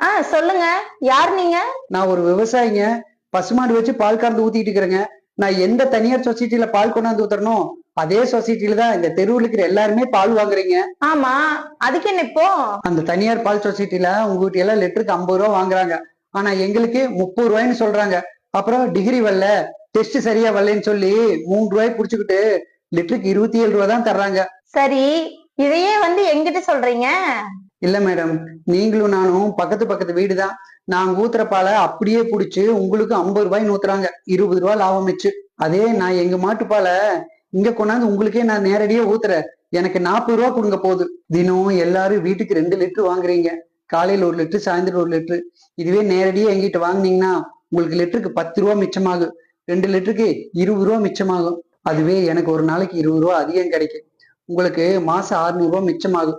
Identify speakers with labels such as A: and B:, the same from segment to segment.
A: ஆ சொல்லுங்க. யார் நீங்க?
B: நான் ஒரு விவசாயிங்க. பசுமாடு வச்சு பால் கறந்து ஊத்திட்டு இருக்கிறேங்க. நான் எந்த தனியார் சொசைட்டில பால் கொண்டாந்து ஊத்துறனோ அதே சொசைட்டில தான் இந்த தெருவில் இருக்கிற எல்லாருமே பால் வாங்குறீங்க.
A: ஆமா. அதுக்கு என்ன இப்போ?
B: அந்த தனியார் பால் சொசைட்டில உங்ககிட்ட எல்லாம் லிட்டருக்கு ஐம்பது ரூபா வாங்குறாங்க. ஆனா எங்களுக்கு முப்பது ரூபாய்ன்னு சொல்றாங்க. அப்புறம் டிகிரி வரல. டெஸ்ட் சரியா வரலன்னு சொல்லி மூணு ரூபாய் புடிச்சுக்கிட்டு லிட்டருக்கு இருபத்தி ஏழு ரூபா தான் தர்றாங்க.
A: சரி. இதையே வந்து எங்கிட்ட சொல்றீங்க?
B: இல்ல மேடம் நீங்களும் நானும் பக்கத்து பக்கத்து வீடு தான் நாங்க ஊத்துற பாலை அப்படியே புடிச்சு உங்களுக்கு ஐம்பது ரூபாய் ஊத்துறாங்க இருபது ரூபாய் லாபம் வச்சு அதே நான் எங்க மாட்டு பாலை இங்க கொண்டாந்து உங்களுக்கே நான் நேரடியா ஊத்துறேன். எனக்கு நாற்பது ரூபா கொடுங்க போகுது தினம் எல்லாரும் வீட்டுக்கு ரெண்டு லிட்டர் வாங்குறீங்க. காலையில ஒரு லிட்டர் சாயந்தரம் ஒரு லிட்டர். இதுவே நேரடியா எங்கிட்ட வாங்குனீங்கன்னா உங்களுக்கு லிட்டருக்கு பத்து ரூபா மிச்சமாகும். ரெண்டு லிட்டருக்கு இருபது ரூபா மிச்சமாகும். அதுவே எனக்கு ஒரு நாளைக்கு இருபது ரூபா அதிகம் கிடைக்கும். உங்களுக்கு மாசம் 600 ரூபா மிச்சமாகும்.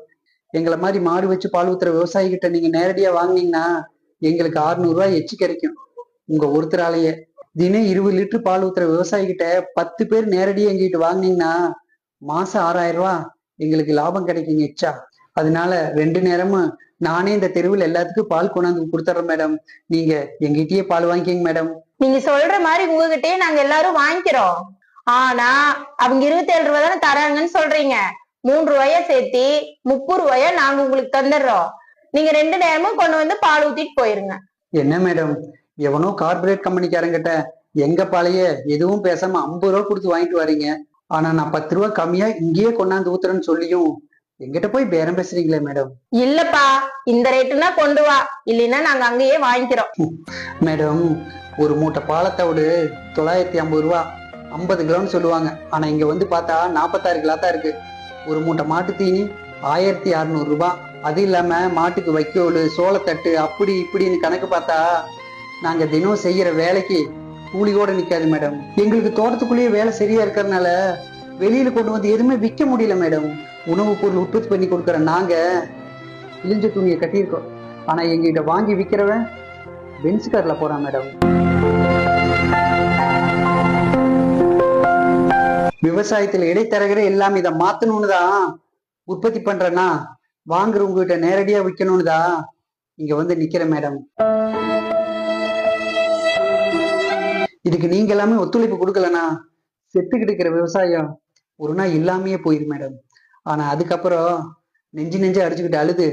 B: எங்களை மாதிரி மாடு வச்சு பால் ஊத்துற விவசாயி கிட்ட நீங்க நேரடியா வாங்கினீங்கன்னா எங்களுக்கு 600 ரூபாய் எச்சு கிடைக்கும். உங்க ஒருத்தராலேயே. தினம் இருபது லிட்டர் பால் ஊத்துற விவசாயி கிட்ட பத்து பேர் நேரடியா எங்கிட்ட வாங்குனீங்கன்னா மாசம் ஆறாயிரம் ரூபாய் எங்களுக்கு லாபம் கிடைக்குங்க எச்சா. அதனால ரெண்டு நேரமும் நானே இந்த தெருவில் எல்லாத்துக்கும் பால் கொண்டாந்து கொடுத்துட்றேன் மேடம். நீங்க எங்கிட்டயே பால் வாங்கிக்கங்க மேடம்.
A: நீங்க சொல்ற மாதிரி உங்ககிட்டயே நாங்க எல்லாரும் வாங்கிக்கிறோம். ஆனா அவங்க இருபத்தி ஏழு ரூபாய் தானே தராங்கன்னு சொல்றீங்க. மூணு ரூபாயா சேர்த்தி முப்பது ரூபாயா நாங்க உங்களுக்கு தந்துடுறோம். நீங்க ரெண்டு நேரமும் கொண்டு வந்து பால் ஊத்திட்டு போயிருங்க.
B: என்ன மேடம் எவனோ கார்பரேட் கம்பெனிக்காரங்கிட்ட எங்க பாலைய எதுவும் பேசாம ஐம்பது ரூபா கொடுத்து வாங்கிட்டு வரீங்க. ஆனா நான் பத்து ரூபா கம்மியா இங்கேயே கொண்டாந்து ஊத்துறேன்னு சொல்லியும் எங்கிட்ட போய் பேரம் பேசுறீங்களே மேடம்
A: இல்லப்பா இந்த ரேட்டுனா கொண்டு வா. இல்லைன்னா நாங்க அங்கேயே வாங்கிக்கிறோம்.
B: மேடம் ஒரு மூட்டை பாலத்தோடு தொள்ளாயிரத்தி ஐம்பது ரூபா ஐம்பது கிலோன்னு சொல்லுவாங்க. ஆனா இங்க வந்து பார்த்தா நாற்பத்தாறு கிலோ தான் இருக்கு. ஒரு மூட்டை மாட்டு தீனி ஆயிரத்தி அறுநூறு ரூபாய் அது இல்லாமல் மாட்டுக்கு வைக்கோல் சோளத்தட்டு அப்படி இப்படின்னு கணக்கு பார்த்தா நாங்கள் தினம் செய்கிற வேலைக்கு கூலிக்கோடு நிற்காது மேடம். எங்களுக்கு தோட்டத்துக்குள்ளேயே வேலை சரியா இருக்கிறனால வெளியில் கொண்டு வந்து எதுவுமே விற்க முடியல மேடம். உணவுப் பொருள் உற்பத்தி பண்ணி கொடுக்குற நாங்கள் இழிஞ்ச துணியை கட்டியிருக்கோம். ஆனால் எங்ககிட்ட வாங்கி விற்கிறவன் பென்ஸ் போகிறான் மேடம். விவசாயத்துல இடைத்தரகரே எல்லாம் இதை மாத்தணும்னு தான் உற்பத்தி பண்றேன்னா வாங்குறவங்க கிட்ட நேரடியா விற்கணும்னு தான் இங்க வந்து நிக்கிற மேடம். இதுக்கு நீங்க எல்லாமே ஒத்துழைப்பு கொடுக்கலனா செத்துக்கிட்டு இருக்கிற விவசாயம் ஒரு நாள் இல்லாமையே போயிரு மேடம். ஆனா அதுக்கப்புறம் நெஞ்சு நெஞ்சு அடிச்சுக்கிட்டு அழுது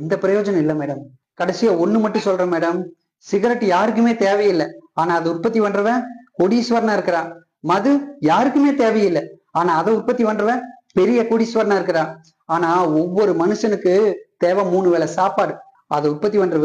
B: எந்த பிரயோஜனம் இல்லை மேடம். கடைசியா ஒண்ணு மட்டும் சொல்றேன் மேடம். சிகரெட் யாருக்குமே தேவையில்லை. ஆனா அது உற்பத்தி பண்றவன் கொடீஸ்வரனா இருக்கிறான். மது யாருக்குமே தேவையில்லை. ஆனா அதை உற்பத்தி பண்றவன் பெரிய கோடீஸ்வரனா இருக்கிறான். ஆனா ஒவ்வொரு மனுஷனுக்கு தேவை மூணு வேளை சாப்பாடு. அதை உற்பத்தி பண்ற